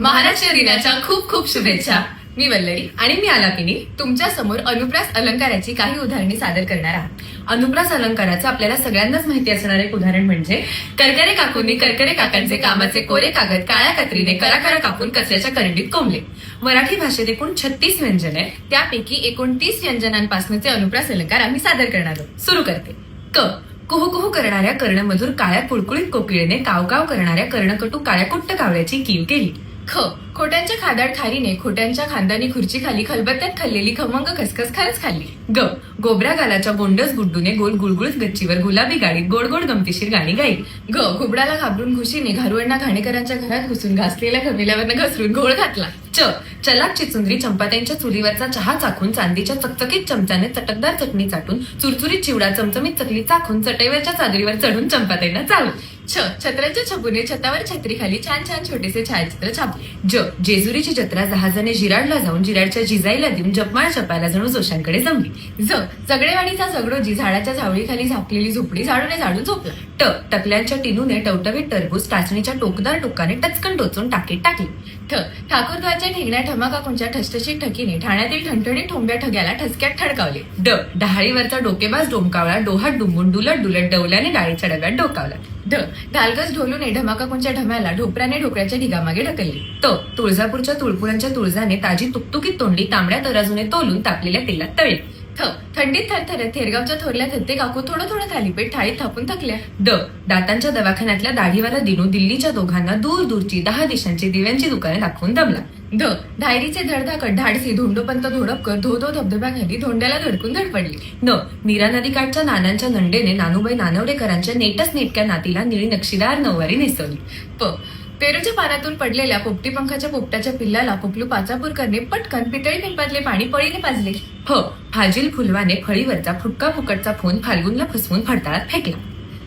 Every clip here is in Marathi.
महाराष्ट्र दिनाच्या खूप खूप शुभेच्छा. मी वल्लरी आणि मी आलापिनी तुमच्यासमोर अनुप्रास अलंकाराची काही उदाहरणे सादर करणार आहात. अनुप्रास अलंकाराचं आपल्याला सगळ्यांनाच माहिती असणार एक उदाहरण म्हणजे करकरे काकूंनी करकरे काकांचे कामाचे कोरे कागद काळ्या कत्रीने कराकरा कापून कचऱ्याच्या करंडीत कोंबले. मराठी भाषेत एकूण छत्तीस व्यंजन आहे त्यापैकी एकोणतीस व्यंजनांपासूनचे अनुप्रास अलंकार आम्ही सादर करणार आहोत. सुरू करते. क. कुहकुहू करणाऱ्या कर्णमधूर काळ्या कुळकुळीत कोकिळेने कावकाव करणाऱ्या कर्णकटू काळ्या कुट्ट कावळ्याची कीव केली. ख. खोट्यांच्या खादाड खारीने खोट्यांच्या खांदानी खुर्ची खाली खलबत्त्यात खाल्लेली खमंग खसखस खरंच खाल्ली. ग. गोबऱ्या गालाच्या बोंडस गुड्डूने गोल गुळगुळत गच्चीवर गुलाबी गाडीत गोड गोड गमतीशीर गाणी गाईल ग. घुबडाला घाबरून घुशीने घारुअण्णा घाणेकरांच्या घरात घुसून घासलेल्या खमिल्यावरनं घसरून घोळ घातला. च. चलाक चिचुंदरी चंपात्यांच्या चुलीवरचा चहा चाखून चांदीच्या चकचकीत चमच्याने चटकदार चटणी चाटून चुरचुरीत चिवडा चमचमीत चकली चाखून चटईवरच्या चादरीवर चढून चंपात्यांना चालू. छ छत्रांच्या छपूने छतावर छत्री खाली छान छान छोटेसे छायाचित्र छापले ज जेजुरीची जत्रा जहाजाने जिराडला जाऊन जिराडच्या जिजाईला देऊन जपमाळ जपायला जणू जोशांकडे जमली. ज जगडेवाडीचा जगडोजी झाडाच्या झावळीखाली झापलेली झोपडी झाडूने झाडून झोपला. ट टकल्यांच्या टिनूने टवटवीत टरबूज टाचणीच्या टोकदार टोकाने टचकन टोचून टाकीत टाकली. ठ ठाकूरद्वारच्या ठेंगण्या ठमाकाकूंच्या ठसठशीत ठकीने ठाण्यातील ठणठणीत ठोंब्या ठग्याला ठसक्यात ठडकावले ड. डहाळीवरचा डोकेबाज डोमकावळा डोहात डुंबून डुलट डुलट डवल्याने डाळीच्या डब्यात डोकावला. ढ ढालगज ढोलूने ढमाकाकूंच्या ढम्याला ढोपऱ्याने ढोकळ्याच्या ढिगामागे ढकलली. त. तुळजापूरच्या तुळपुरांच्या तुळजाने ताजी तुकतुकीत तोंडी तांबड्या तराजूने तोलून तापलेल्या तेलात तळली. थ थंडीत थरथरत थेरगावच्या थोरल्या थत्ते काकू थोडं थोडं थालीपीठ थाळीत थापून थकल्या. ड दातांच्या दवाखान्यातल्या दाढीवाला दिनू दिल्लीच्या दोघांना दूर दूरची दहा दिशांची दिव्यांची दुकाने दाखवून दमला. ध धायरीचे धडधाकट धाडसी धोंडोपंत धोडपकर धो धो धबधब्याखाली धोंड्याला धडकून धडपडली. न नीरा नदीकाठच्या नानांच्या नंडेने नानूबाई नानवडेकरांच्या नेटच नेटक्या नातीला निळी नक्षीदार नऊवारी नेसवली. प पेरूच्या पानातून पडलेल्या पोपटी पंखाच्या पोपटाच्या पिल्लाला पोपलू पाचापूरकरने पटकन पितळी पिंपातले पाणी पळीने पाजले. फ फाजील फुलवाने फळीवरचा फुटका फुकटचा फोन फाल्गुनला फसवून फडताळात फेकला.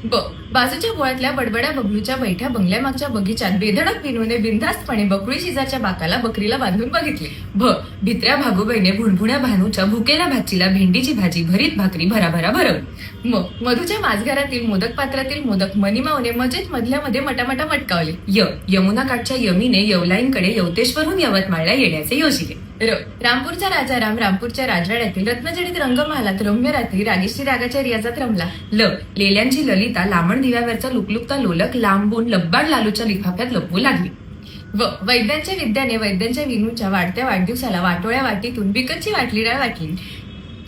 ब बाजूच्या बोळातल्या बडबड्या बबलूच्या बैठ्या बंगल्यामागच्या बगीच्यात बेधडक विनूने बिनधास्तपणे बकळी शेजारच्या बाकाला बकरीला बांधून बघितले. भ भित्र्या भागूबाईने भुणभुण्या भानूच्या भुकेल्या भाचीला भेंडीची भाजी भरीत भाकरी भराभरा भरवली. म मधूच्या माझघरातील मोदक पात्रातील मोदक मनीमावने मजेत मधल्यामध्ये मटामटा मटकावले. य यमुना काठच्या यमीने यवलाईंकडे यवतेश्वरहून यवतमाळला येण्याचे योजिले. रामपूरच्या राजा राम रामपूरच्या राजवाड्यातील रत्नजडीत रंगमहालात रम्य रात्री रागेश्री रागाच्या रियाजात रमला. ल लेल्यांची ललिता लामण दिव्यावरचा लुकलुकता लोलक लांबून लब्बाड लालूच्या लिफाफ्यात लपवू लागली. व वैद्यांच्या विद्याने वैद्यांच्या विनूच्या वाढत्या वाढदिवसाला वाटोळ्या वाटीतून बिकटची वाटली डाळ वाटली.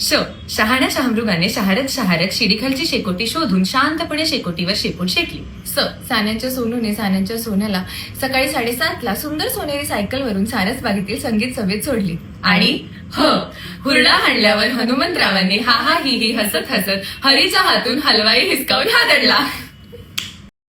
श शहाण्या शहामृगाने शहारत शहारत शिडीखालची शेकोटी शोधून शांतपणे शेकोटीवर शेपूट शेकली. स सान्यांच्या सोनूने सान्यांच्या सोन्याला सकाळी साडेसातला सुंदर सोनेरी सायकलवरून सारस बागेतील संगीत सभेत सोडली. आणि ह हुरडा हाणल्यावर हनुमंतरावांनी हा हा ही ही हसत हसत हरीच्या हातून हलवाई हिसकावून हादडला